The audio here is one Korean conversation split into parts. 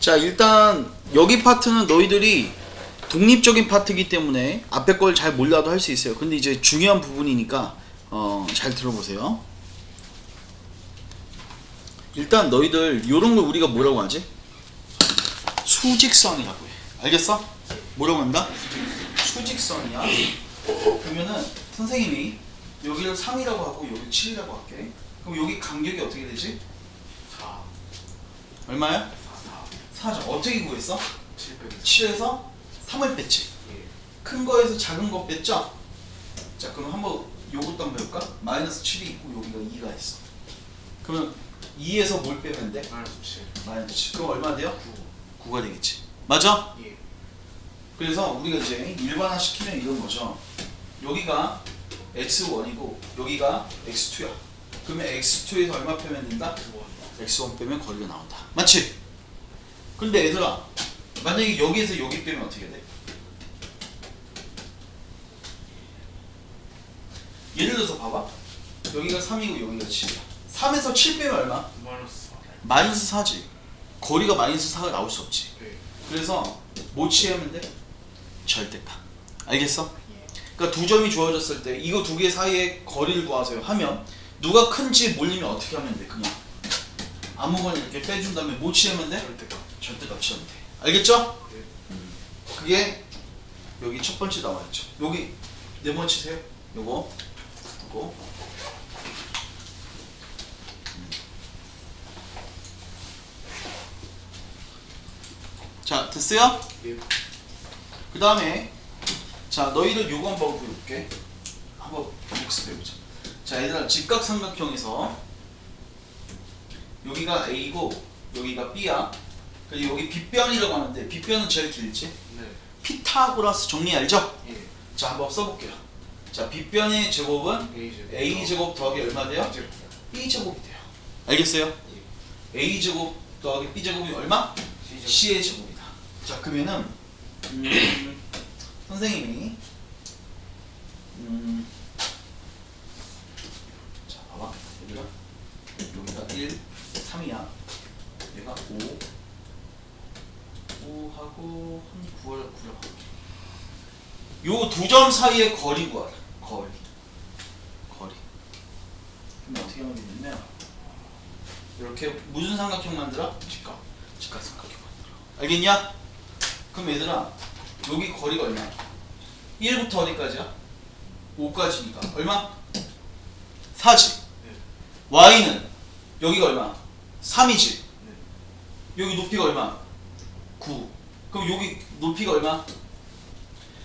자 일단 여기 파트는 너희들이 독립적인 파트이기 때문에 앞에 걸 잘 몰라도 할 수 있어요. 근데 이제 중요한 부분이니까 어, 잘 들어보세요. 일단 너희들 이런 걸 우리가 뭐라고 하지? 수직선이라고 해. 알겠어? 뭐라고 한다? 수직선이야. 그러면은 선생님이 여기를 3이라고 하고 여기 7이라고 할게. 그럼 여기 간격이 어떻게 되지? 4, 얼마야? 4, 4, 4죠. 어떻게 구했어? 7 빼기 7에서 3을 뺐지. 예. 큰 거에서 작은 거 뺐죠? 자 그럼 한번 요것도 한번 해볼까? 마이너스 7이 있고 여기가 2가 있어. 그러면 2에서 뭘 빼면 돼? 마이너스 7, 마이너스 7. 그럼 얼마 돼요? 9, 9가 되겠지. 맞아? 예. 그래서 우리가 이제 일반화 시키면 이런 거죠. 여기가 x1이고 여기가 x2야. 그러면 x2에서 얼마 빼면 된다? 1, x1 빼면 거리가 나온다. 맞지? 근데 얘들아 만약에 여기에서 여기 빼면 어떻게 돼? 예를 들어서 봐봐. 여기가 3이고 여기가 7이야. 3에서 7 빼면 얼마? 마이너스 4, 마이너스 4지. 거리가 마이너스 4가 나올 수 없지. 예. 그래서 뭐 취하면 돼? 절대값. 알겠어? 예. 그러니까 두 점이 주어졌을 때 이거 두 개 사이의 거리를 구하세요 하면 누가 큰지 몰리면 어떻게 하면 돼? 그냥 아무거나 이렇게 빼준 다음에 뭐 취하면 돼? 절대값. 절대값 취하면 돼. 알겠죠? 예. 그게 여기 첫 번째 나와 있죠. 여기 네 번 치세요. 요거, 요거. 음. 자, 됐어요? 예. 그 다음에 자 너희들 요거 한번 볼게 한번 복습해보자 자 얘들아 직각삼각형에서 여기가 A고 여기가 B야 그리고 여기 빗변이라고 하는데 빗변은 제일 길지 네. 피타고라스 정리 알죠? 예. 자 한번 써볼게요 자 빗변의 제곱은 A 제곱. A 제곱 더하기 얼마 돼요? 제곱. B 제곱이 돼요 알겠어요? 예. A 제곱 더하기 B 제곱이 얼마? C 제곱. C의 제곱이다. 자 그러면은 음, 선생님이 음, 자 봐봐 여기가 여기가 1, 3이야. 얘가 5, 5 하고 한 9월 9를 요두 점 사이의 거리 구하라. 거리. 거리. 그럼 어떻게 하면 되냐면 이렇게 무슨 삼각형 만들어? 직각. 직각 삼각형 만들어. 알겠냐? 그럼 얘들아 여기 거리가 얼마야? 1부터 어디까지야? 5까지니까 얼마? 4지. 네. y는 여기가 얼마? 3이지. 네. 여기 높이가 얼마? 9. 그럼 여기 높이가 얼마?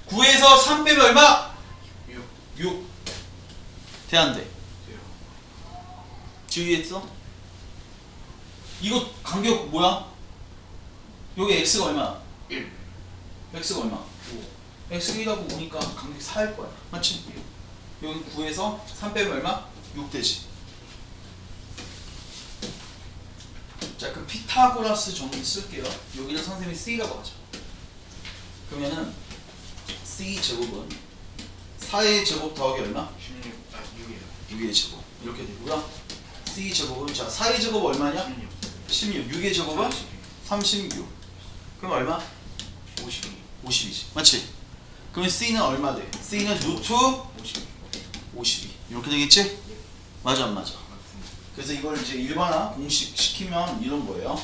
9에서 3 빼면 얼마? 6. 6. 돼 안 돼? 돼요. 주의했어? 이거 간격 뭐야? 여기 x가 얼마? 1. x가 얼마? 5. x가 1하고 5니까 간격이 4일 거야. 맞지? 여기 9에서 3 빼면 얼마? 6 되지. 자, 그럼 피타고라스 정리 쓸게요. 여기를 선생님이 c라고 하죠. 그러면은 c 제곱은 4의 제곱 더하기 얼마? 16. 아, 6이에요. 6의 제곱 이렇게 되고요. c 제곱은 자 4의 제곱 얼마냐? 16. 16. 6의 제곱은 36. 그럼 얼마? 52. 50이지. 맞지? 그러면 c는 얼마 돼? c는 루트 52. 52. 이렇게 되겠지? 맞아 안 맞아? 그래서 이걸 이제 일반화 공식 시키면 이런 거예요.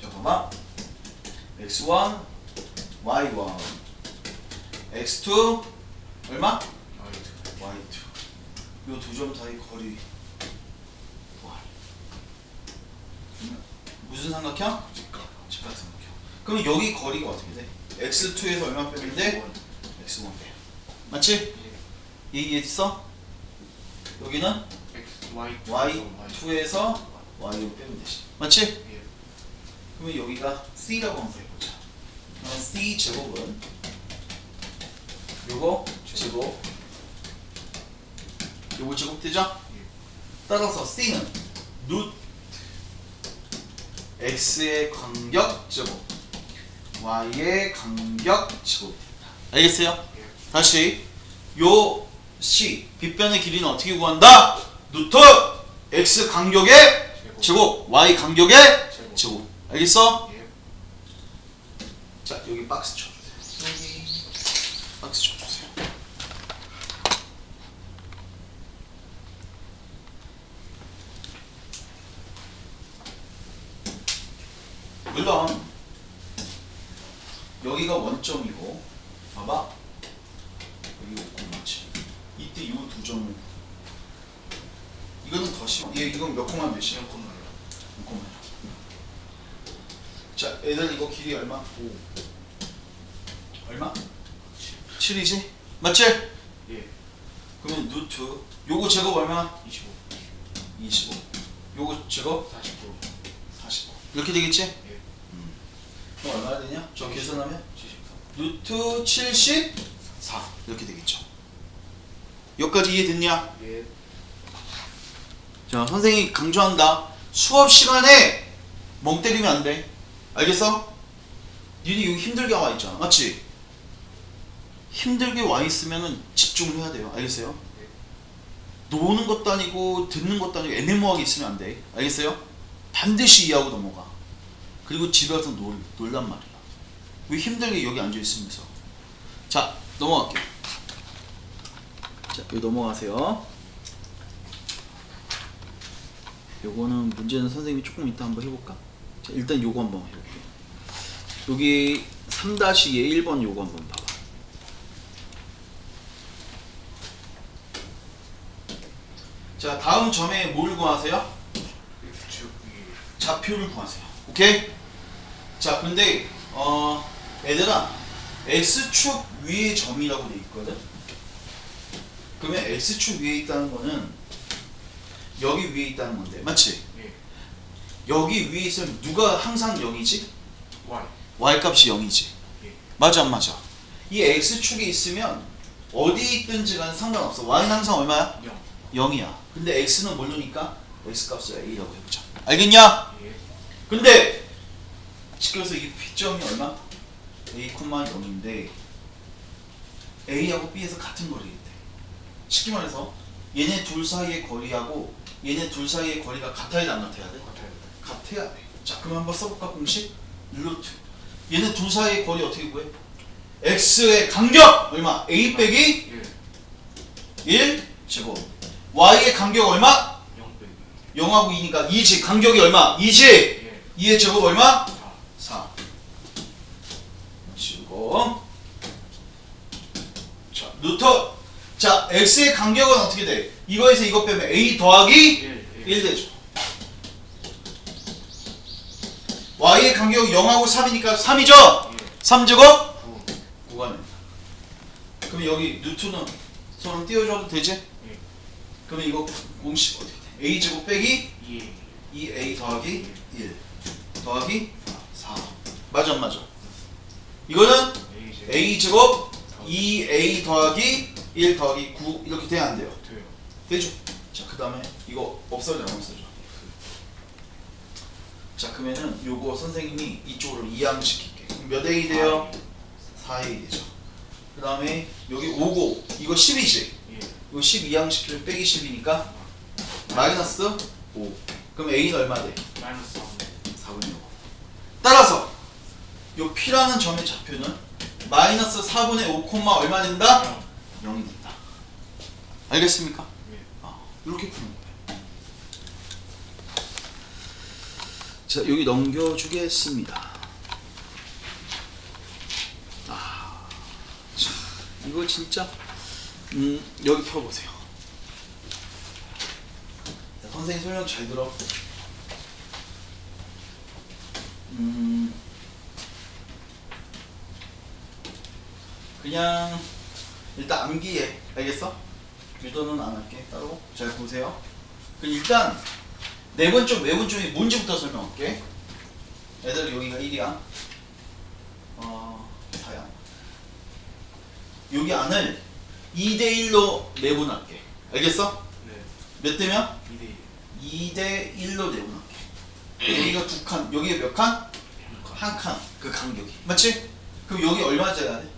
자 봐봐. x1, y1, x2 얼마? 아이트. y2. 요두 점 사이 거리 무슨 삼각형? 직각. 직각 삼각형. 그럼 여기 거리가 어떻게 돼? x2에서 얼마 돼? x1 빼. 맞지? 예. 이해했어? 여기는 y2에서 y1 빼면 되지. 맞지? 예. 그러면 여기가 c라고 한번 해보자. 그러면 c 제곱은 요거 제곱 요거 제곱 되죠? 예. 따라서 c는 루트 x의 간격 제곱 y의 간격 제곱 알겠어요? 예. 다시 요 c 빗변의 길이는 어떻게 구한다? 루트 x 간격의 제곱. y 간격의 제곱. 제곱 알겠어? 예. 여기 박스. 여기 박스 쳐주세요. 물론 여기가 원점이고 봐봐 여기 5,7 이때 이 두 점을 이거는 더 심해 얘 이건 몇 콤마 몇이야? 시험 콤마요. 6콤마 자 애들 이거 길이 얼마? 5 얼마? 7 이지? 맞지? 예. 그러면 루트 요거 제곱 얼마? 25. 25 요거 제곱 49. 49 이렇게 되겠지? 예. 그럼 얼마나 되냐? 저 계산하면 73. 루트 74 이렇게 되겠죠 여기까지 이해됐냐? 예. 자 선생님이 강조한다. 수업 시간에 멍 때리면 안 돼. 알겠어? 니네 여기 힘들게 와 있잖아. 맞지? 힘들게 와 있으면은 집중을 해야 돼요. 알겠어요? 노는 것도 아니고 듣는 것도 아니고 애매모호하게 있으면 안 돼. 알겠어요? 반드시 이해하고 넘어가. 그리고 집에 가서 놀, 놀란 말이야. 왜 힘들게 여기 앉아 있으면서? 자 넘어갈게요. 자 여기 넘어가세요 요거는 문제는 선생님이 조금 이따 한번 해볼까? 자 일단 요거 한번 해볼게요 여기 3-2의 1번 요거 한번 봐봐 자 다음 점에 뭘 구하세요? 좌표를 구하세요. 오케이? 자, 근데 어 얘들아 x축 위에 점이라고 돼 있거든. 그러면 x축 위에 있다는 거는 여기 위에 있다는 건데, 맞지? 예. 여기 위에 있으면 누가 항상 0이지? Y. y 값이 0이지. 예. 맞아, 안 맞아? 이 x축이 있으면 어디 있든지 간 상관없어. y는 항상 얼마야? 0. 0이야. 근데 x는 모르니까 x 값을 a라고 해보자. 알겠냐? 예. 근데 그래서 이 P점이 얼마? A, 0인데 A하고 B에서 같은 거리겠대. 쉽게 말해서 얘네 둘 사이의 거리하고 얘네 둘 사이의 거리가 같아야 돼, 안 같아야 돼? 같아요. 같아야 돼. 자, 그럼 한번 써볼까 공식? 루트. 얘네 둘 사이의 거리 어떻게 구해? X의 간격 얼마? A 빼기 예. 1 제곱. Y의 간격 얼마? 0 빼기. 0하고 2니까 2지. 간격이 얼마? 2지. 예. 2의 제곱 얼마? 4. 4 지우고 자 루터 자 x의 간격은 어떻게 돼? 이거에서 이거 빼면 a 더하기 1. 1 되죠 y의 간격은 0하고 3이니까 3이죠? 예. 3제곱 9. 9가 됩니다 그럼 여기 루트는 서로 띄워줘도 되지? 예. 그러면 이거 공식 어떻게 돼? a 제곱 빼기 2. 2a 더하기 1 더하기 4 맞아 안 맞아? 이거는 A 제곱. a 제곱 2a 더하기 1 더하기 9 이렇게 돼야 안 돼요. 되죠? 자 그 다음에 이거 없어져 안 없어져? 자 그러면은 요거 선생님이 이쪽으로 이항시킬게 그럼 몇 a 돼요? 4a 되죠 그 다음에 여기 5고 이거 10이지? 예. 이거 12항시키면 빼기 10이니까 마이너스 5 그럼 a는 얼마 돼? 마이너스 3. 4분의 5 따라서 요 P라는 점의 좌표는 마이너스 4분의 5 콤마 얼마 된다? 0. 0이 된다 알겠습니까? 이렇게 푸는 거예요. 자 여기 넘겨주겠습니다. 아, 자, 이거 진짜 음, 여기 펴보세요. 자, 선생님 설명 잘 들어. 음, 그냥 일단 암기해. 알겠어? 유도는 안 할게 따로 잘 보세요 일단 네번 좀 외분 중에 뭔지부터 설명할게 애들 여기가 1이야 어 4야 여기 안을 2대1로 내분할게 알겠어? 네. 몇 대면? 2대 2대 1로 내분할게 여기가 두 칸, 여기에 몇 칸? 1. 한 칸, 그 간격이 맞지? 그럼 여기 얼마 짜야 돼?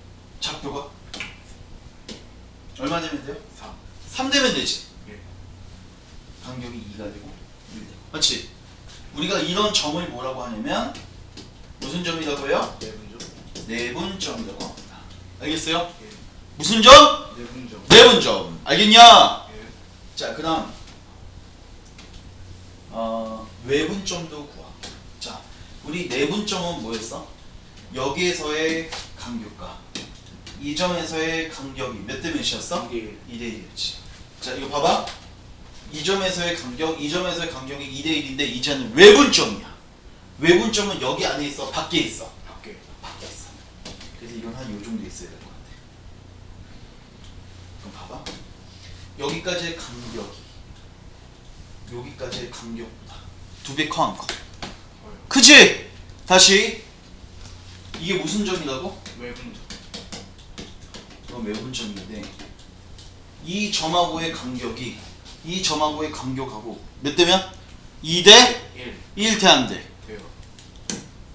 좌표가? 얼마 되면 돼요? 4. 3 되면 되지 예. 간격이 2가 되고 1 되고 맞지? 우리가 이런 점을 뭐라고 하냐면 무슨 점이라고 해요? 네. 내분점이라고 합니다. 알겠어요? 예. 무슨 점? 내분점. 내분점. 알겠냐? 예. 자, 그다음 어, 외분점도 구하. 자, 우리 내분점은 뭐였어? 여기에서의 간격과 이 점에서의 간격이 몇 대 몇이었어? 이게 2대 1이었지. 자, 이거 봐봐. 이 점에서의 간격, 이 점에서의 간격이 2대 1인데 이제는 외분점이야. 외분점은 여기 안에 있어, 밖에 있어. 밖에. 밖에 있어. 그래서 이건 한 요 정도 있어야 될 것 같아. 그럼 봐봐. 여기까지의 간격이 여기까지의 간격보다 두 배 커 안 커? 크지? 다시 이게 무슨 점이라고? 외분점. 그건 외분점인데 이 점하고의 간격이 이 점하고의 간격하고 몇 대면? 2대 1. 1 대한대 돼요.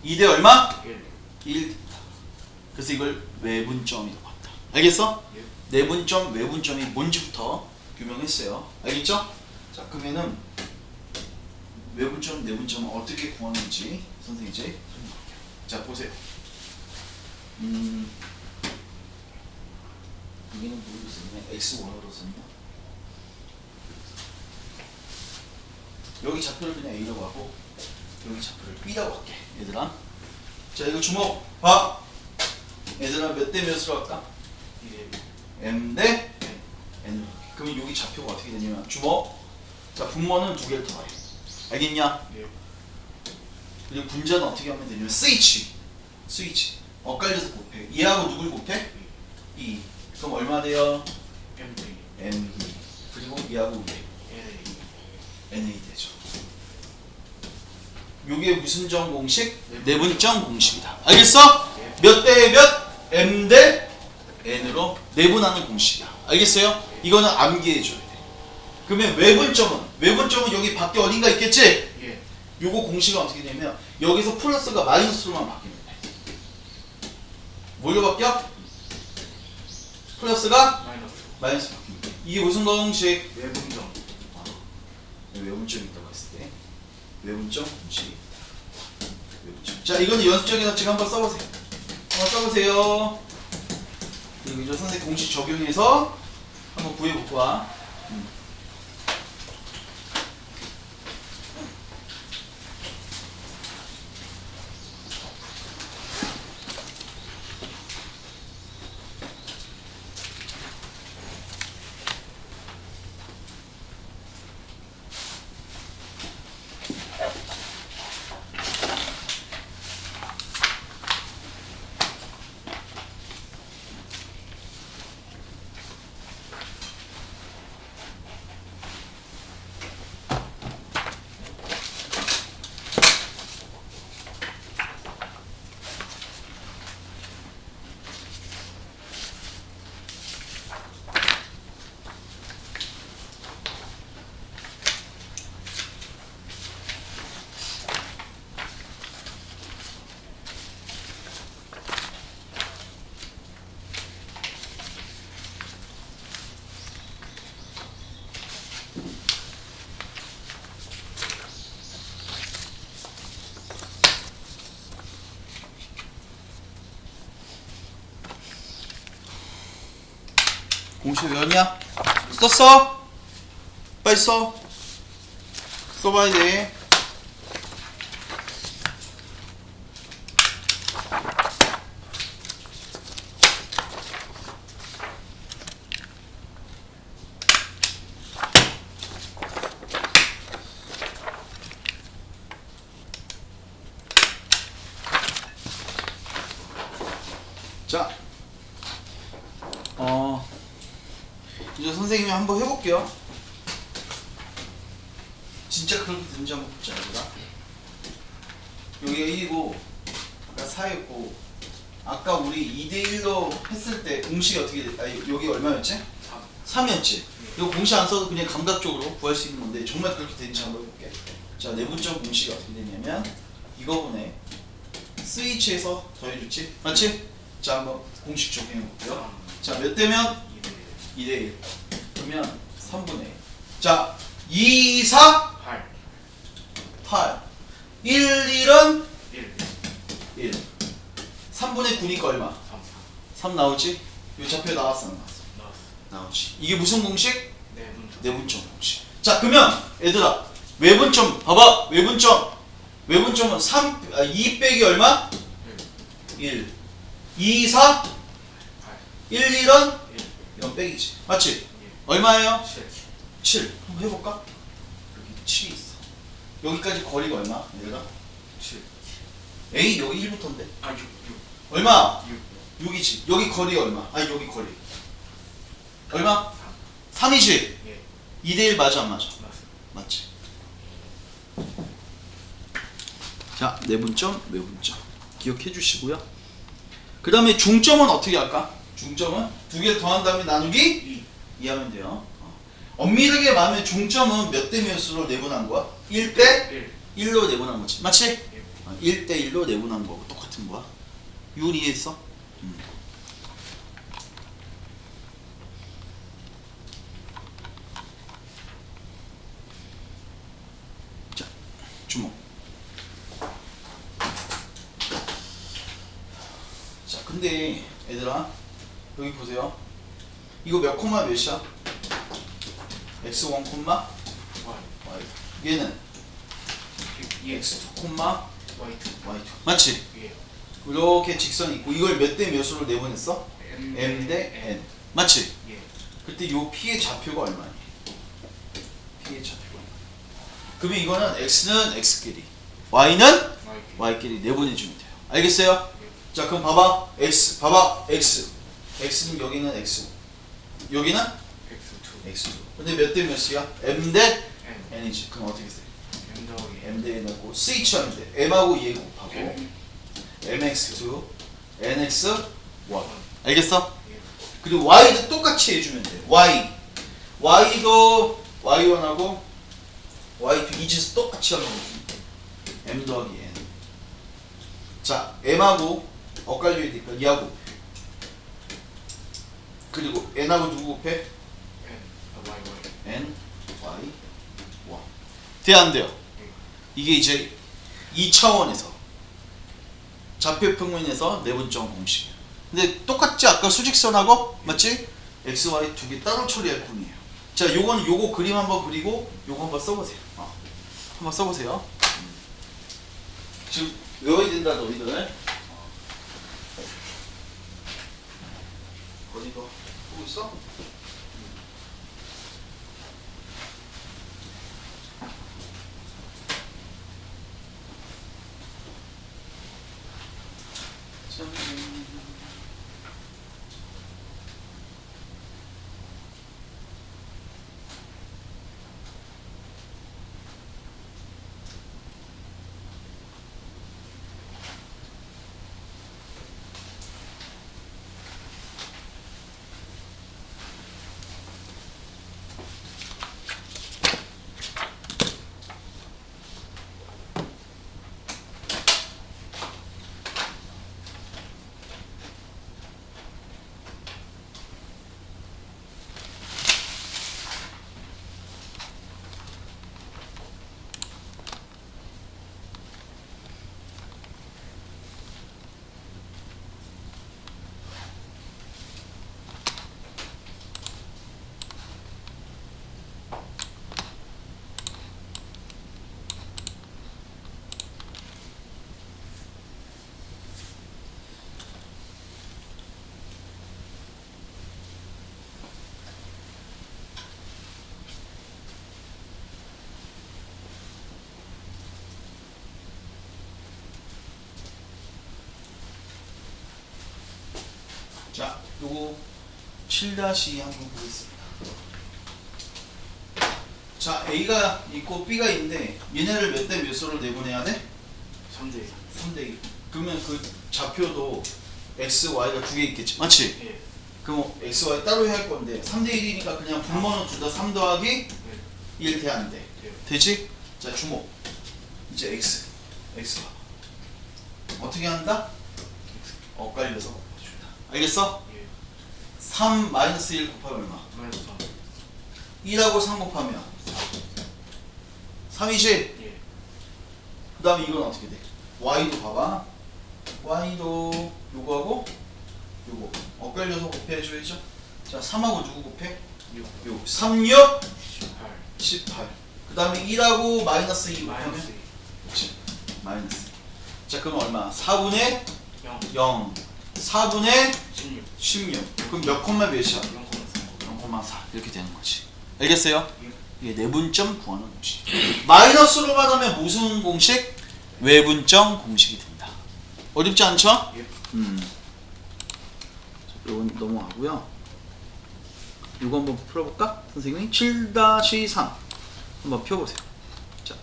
2대 얼마? 1. 1 그래서 이걸 외분점이라고 한다 알겠어? 예. 내분점, 외분점이 뭔지부터 규명했어요 알겠죠? 자 그러면은 외분점, 내분점은 어떻게 구하는지 선생님이 이제 설명할게요 자 보세요 음 여기는 뭐로 썼냐? X1으로 썼냐? 여기 좌표를 그냥 A라고 하고 여기 좌표를 B라고 할게 얘들아 자 이거 주목 봐 얘들아 몇 대 몇으로 할까? M 대 N. N으로 할게 그러면 여기 좌표가 어떻게 되냐면 주목 자 분모는 두 개를 더해 알겠냐? 예. 그리고 분자는 어떻게 하면 되냐면 스위치 스위치 엇갈려서 곱해 얘하고 누굴 곱해? E 그럼 얼마 돼요? M V. M 그리고 얘하고 얘 N A. NA 되죠 요게 무슨 점 공식? 내분. 내분점 공식이다 알겠어? 예. 몇대 몇? M 대 N으로 내분하는 공식이야 알겠어요? 이거는 암기해줘야 돼 그러면 외분점은 외분점은 여기 밖에 어딘가 있겠지? 예. 요거 공식은 어떻게 되냐면 여기서 플러스가 마이너스로만 바뀌면 돼 뭘로 바뀌어? 플러스가 마이너스. 마이너스 이게 무슨 공식? 외분점. 외분점이 있다고 했을 때 외분점 있다. 외분점. 자 이거는 연습적인 합칙 한번 써보세요. 한번 써보세요. 그리고 이제 선생님 공식 적용해서 한번 구해볼까 봐. 음. 공식 외웠냐? 썼어? 빨리 써. 써봐야 돼. 자, 어. 이제 선생님이 한번 해볼게요. 진짜 그렇게 되는지 한번 보자, 얘들아. 여기가 1이고, 아까 4였고, 아까 우리 2대1로 했을 때 공식이 어떻게, 돼? 아니, 여기 얼마였지? 3. 3이었지? 이거 공식 안 써도 그냥 감각적으로 구할 수 있는 건데, 정말 그렇게 되는지 한번 해볼게. 자, 내분점 공식이 어떻게 되냐면, 이거분에 스위치에서 더해줬지? 맞지? 자, 한번 공식 적용해볼게요. 자, 몇 대면? 2대 2대 1 그러면 3분의 1. 자, 2, 4, 8. 8 1, 1은 1. 1 3분의 3분의 9니까 얼마? 3 3 나오지? 요 좌표 나왔어 안 나왔어? 나왔어 나오지 이게 무슨 공식? 네분 내분점 공식 자 그러면 얘들아 외분점 봐봐 외분점 외분점은 3, 아, 2 빼기 얼마? 1 2, 4 8 1, 1은 1 이건 빼기지 맞지? 예 얼마예요? 7 7 한번 해볼까? 여기 7이 있어 여기까지 거리가 얼마? 얘들아 7 A 여기 1부터인데 아6 얼마? 6 6 6이지 여기 거리 얼마? 아니 여기 거리 얼마? 3 3이지? 예 2대1 맞아 안 맞아? 맞습니다 맞지? 자 내분점 외분점 기억해 주시고요 그 다음에 중점은 어떻게 할까? 중점은 두 개를 더한 다음에 나누기 2 2 하면 돼요 어. 엄밀하게 말하면 중점은 몇 대 몇으로 내분한 거야? 1대 1 1로 내분한 거지 맞지? 예 어, 1대 1로 내분한 거고 똑같은 거야 유리 이해했어? 음. 자 주목 자 근데 얘들아 여기 보세요. 이거 몇 콤마 몇이야? x1 콤마? Y. 얘는? 예 x2 콤마? Y2 y2 맞지? 예. 이렇게 직선이 있고 이걸 몇 대 몇으로 내보냈어? M m 대 n. 맞지? 예. 그때 요 p의 좌표가 얼마니? p의 좌표가? 그러면 이거는 x는 x끼리 y는 Y y끼리 내보내주면 돼요. 알겠어요? 예. 자 그럼 봐봐. X 봐봐. X x는 여기는 x. 여기는? X2 x 근데 몇 대 몇이야? m 대 N. N이지. 그럼 어떻게 돼? M 더하기 m 대 n 하고 스위치 하면 돼. M하고 얘 곱하고. M mx2 nx1 알겠어? 예. 그리고 y도 똑같이 해주면 돼. Y. Y도 y1하고 y2 이짓 똑같이 하면 돼. M 더하기 n. 자 m하고 엇갈려야 되니까 곱해. 그리고 n하고 누구 곱해? N 아 Y Y n y 1 돼안 돼요? 이게 이제 2차원에서 좌표 평면에서 내분점 공식이에요. 근데 똑같지 아까 수직선하고 맞지? x, y 두 개 따로 처리할 뿐이에요. 자, 요거는 요거 그림 한번 그리고 요거 한번 써보세요. 어. 한번 써보세요. 음. 지금 외워야 된다 너희들. 어. 어디 거 보고 있어? 짠. 자, 요거 7-2 한번 보겠습니다. 자, A가 있고 B가 있는데 얘네를 몇 대 몇으로 내보내야 돼? 3대 3대 1. 그러면 그 좌표도 X, Y가 두 개 있겠지. 맞지? 예 그럼 X, Y 따로 해야 할 건데 3대 1이니까 그냥 분모는 둘다 3 더하기 예 1돼안 돼? 예 되지? 자, 주목. 이제 X. X. 어떻게 한다? 엇갈려서 곱해준다. 알겠어? 예3 마이너스 1 곱하면 얼마? 마이너스 3 2하고 3 곱하면 3이지? 예 그 다음에 이건 어떻게 돼? y도 봐봐 y도 요거하고 요거 엇갈려서 곱해줘야죠. 자 3하고 누구 곱해? 6요 3, 6, 18 18. 그 다음에 1하고 마이너스 2 곱하면 마이너스 그렇지. 마이너스. 자 그럼 얼마? 4분의 0 0, 4분의 16 16. 그럼 몇 콤마 몇이야? 0,4 0,4 이렇게 되는 거지. 알겠어요? 예. 이게 내분점 구하는 공식. 마이너스로만 하면 무슨 공식? 외분점 공식이 된다. 어렵지 않죠? 예. 음. 자, 요건 넘어가고요. 요거 한번 풀어볼까? 선생님이 7-3 한번 펴보세요. 자.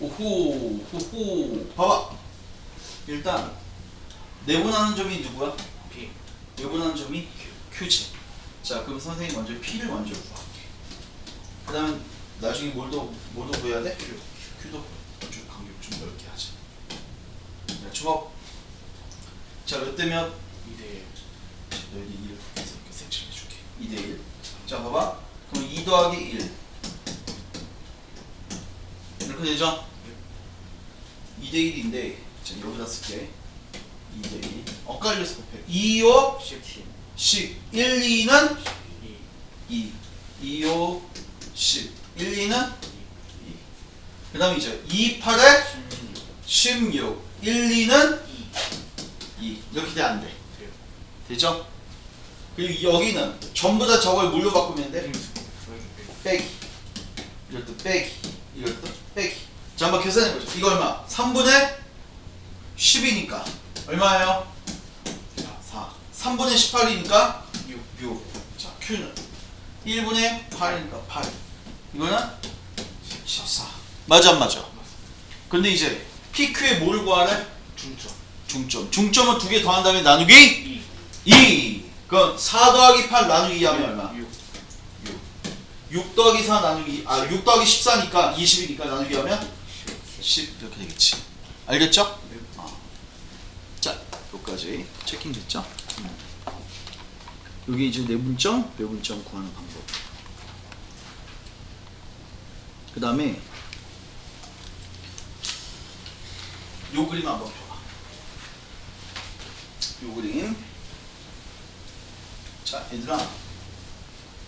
오 호, 호 호. 봐봐. 일단 내분하는 점이 누구야? P 내분하는 점이 Q지. 자, 그럼 선생님 먼저 P를 먼저 구할게. 그 다음에 나중에 뭘도, 뭘도 구해야 돼? Q. Q도 좀 간격 좀 넓게 하자. 자, 주먹. 자, 몇대 몇? 2대 너희들 2를 해서 이렇게 색칠해 줄게. 2대 1. 자, 봐봐. 그럼 2 더하기 1. 이렇게 되죠? 2대 1인데, 자, 여기다 쓸게. 2대 1. 엇갈려서 곱해. 2, 5, 17 10. 1, 2는 2 2. 2, 5, 10. 1, 2는 2. 그 다음에 이제 2, 8에 16 16. 1, 2는 2 2. 이렇게 돼, 안 돼? 돼요 되죠? 그리고 여기는 전부 다 저걸 뭘로 바꾸면 돼? 빼기. 이럴 때 빼기. 때 빼기. 자, 한번 계산해보죠. 이거 얼마? 3분의 10이니까. 얼마예요? 4. 3분의 18이니까 6 6. 자, Q는 1분의 8이니까 8. 이거는 14. 맞아, 안 맞아? 근데 이제 PQ에 뭘 구하래? 중점 중점. 중점은 두 개 더한 다음에 나누기 2 2. 그럼 4 더하기 8 나누기 2 하면 얼마? 6 6 더하기 4 나누기 아 6 더하기 14니까 20이니까 나누기 하면 10 이렇게 되겠지 알겠죠? 네. 어. 자 여기까지 체킹 됐죠? 음. 여기 이제 내분점 외분점 구하는 방법 그 다음에 요 그림 한번 펴봐 요 그림 자 얘들아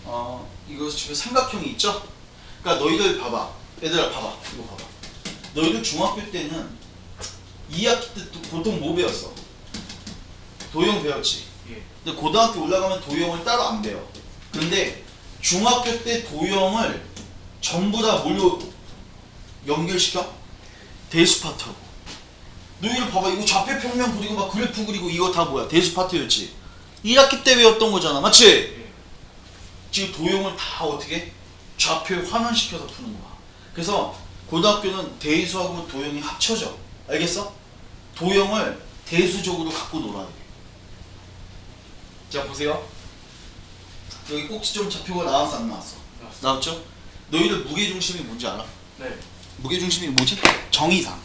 어 이거 지금 삼각형이 있죠? 그러니까 너희들 봐봐 얘들아 봐봐 이거 봐봐 너희들 중학교 때는 2학기 때또 보통 뭐 배웠어? 도형 배웠지. 예. 근데 고등학교 올라가면 도형을 따로 안 배워. 근데 중학교 때 도형을 전부 다 뭘로 연결시켜? 대수 파트하고 너희들 봐봐. 이거 좌표 평면 그리고 막 그래프 그리고 이거 다 뭐야? 대수 파트였지. 1학기 때 배웠던 거잖아. 맞지? 예. 지금 도형을 다 어떻게? 좌표에 환원시켜서 푸는 거야. 그래서 고등학교는 대수하고 도형이 합쳐져. 알겠어? 도형을 대수적으로 갖고 놀아야 돼. 자 보세요. 여기 꼭지 점 좌표가 나왔어 안 나왔어? 나왔어 나왔죠? 너희들 무게 중심이 뭔지 알아? 네 무게 중심이 뭐지? 정의상.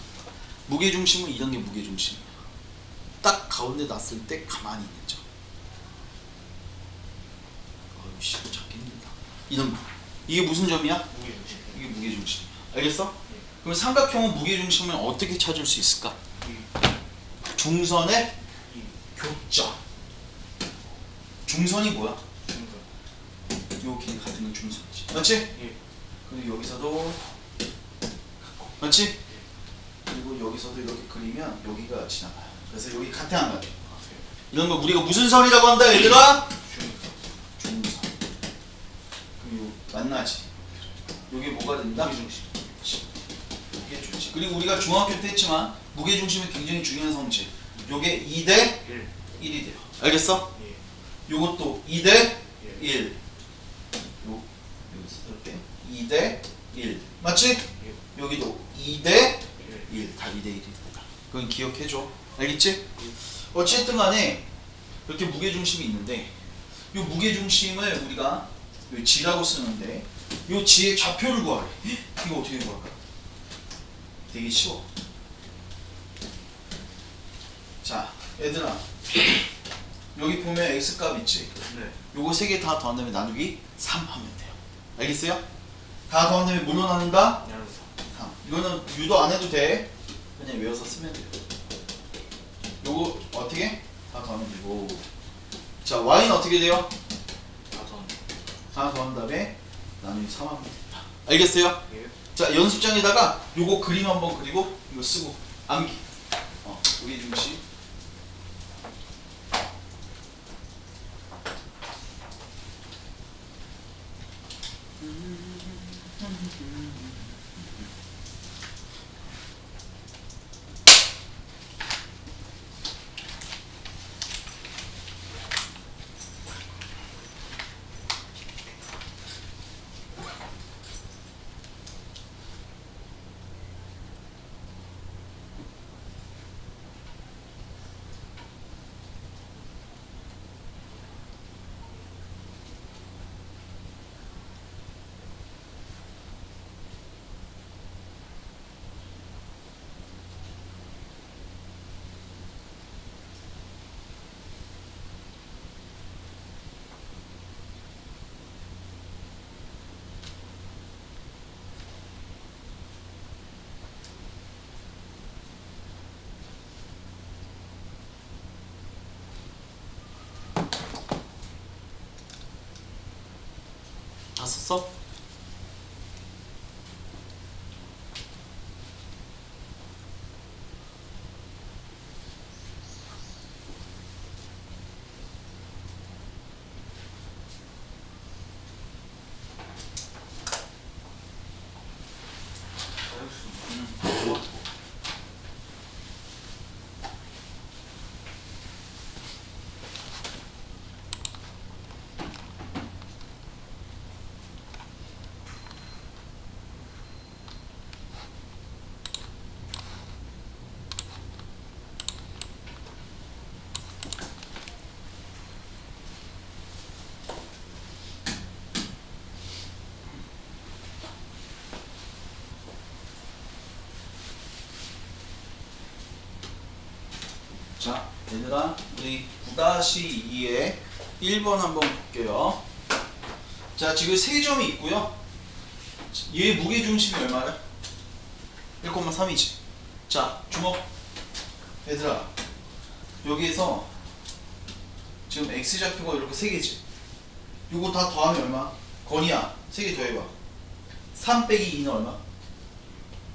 무게 중심은 이런 게 무게 중심이야. 딱 가운데 놨을 때 가만히 있는 점. 어우 씨 찾기 힘들다. 이런 거. 이게 무슨 점이야? 무게 중심 이게 무게 중심이야. 알겠어? 네. 그럼 삼각형은 무게 중심을 어떻게 찾을 수 있을까? 2 중선의 2 교점. 중선이 뭐야? 길이 같은 건 중선이지. 맞지? 예 그리고 여기서도. 맞지? 그리고 여기서도 이렇게 그리면 여기가 지나가요. 그래서 여기 같아 안 같아? 이런 거 우리가 무슨 선이라고 한다 얘들아? 중선. 요 만나지. 요게 뭐가 된다? 무게 중심 이게 좋지. 그리고 우리가 중학교 때 했지만 무게 중심이 굉장히 중요한 성질. 요게 2대 1 1이 돼요. 알겠어? 예 요것도 2대 예 1. 요 이렇게 2대 1. 맞지? 예 여기도 2대 1 1. 다 2대 1이 된다. 그건 기억해 줘. 알겠지? 어쨌든 간에 이렇게 무게 중심이 있는데 요 무게 중심을 우리가 요 G라고 쓰는데 요 G의 좌표를 구하래. 헉, 이거 어떻게 구할까? 되게 쉬워. 자, 얘들아. 여기 보면 X 값 있지? 네 요거 세 개 다 더한 다음에 나누기 3 하면 돼요. 알겠어요? 다 더한 다음에 뭐로 나눈다? 나누기 3 이거는 유도 안 해도 돼 그냥 외워서 쓰면 돼요 요거 어떻게? 다 더하면 되고 자 y는 어떻게 돼요? 4. 4번. 다 더한 다음에 나누기 3 하면 됩니다 알겠어요? 예. 자 연습장에다가 요거 그림 한번 그리고 이거 쓰고 암기. 어 우리 중심 얘들아, 우리 9-2에 1번 한번 볼게요. 자, 지금 세 점이 있고요. 얘 무게 중심이 얼마래? 1,3이지. 자, 주먹. 얘들아, 여기에서 지금 x 좌표가 이렇게 세 개지. 요거 다 더하면 얼마? 건이야, 세 개 더해봐. 3 빼기 2는 얼마?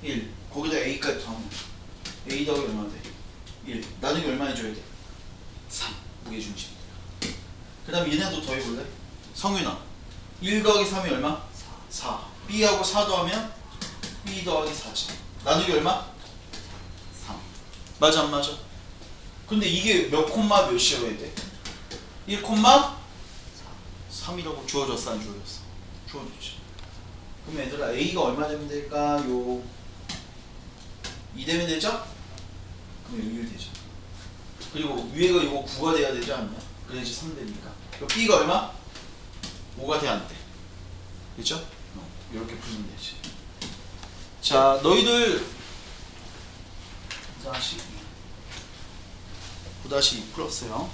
1. 거기다 a까지 더하면 a 더하기 얼마 돼? 1. 나중에 얼마 해줘야 돼? 3. 무게중심. 그 다음에 얘네도 더해볼래? 성윤아. 1 더하기 3이 얼마? 4. B하고 4 더하면 B 더하기 4지. 나누기 얼마? 3. 맞아 안 맞아? 근데 이게 몇 콤마 몇이어야 돼? 1 콤마? 3이라고 주어졌어 안 주어졌어? 주어졌지. 그럼 얘들아 A가 얼마 되면 될까요? 2 되면 되죠? 그럼 여기 1 되죠. 그리고 위에가 이거 9가 돼야 되지 않냐? 그래야지 3 되니까. 그럼 B가 얼마? 5가 돼야 안 돼. 그죠? 어, 이렇게 풀면 되지. 자, 너희들 9-2 9-2 풀었어요.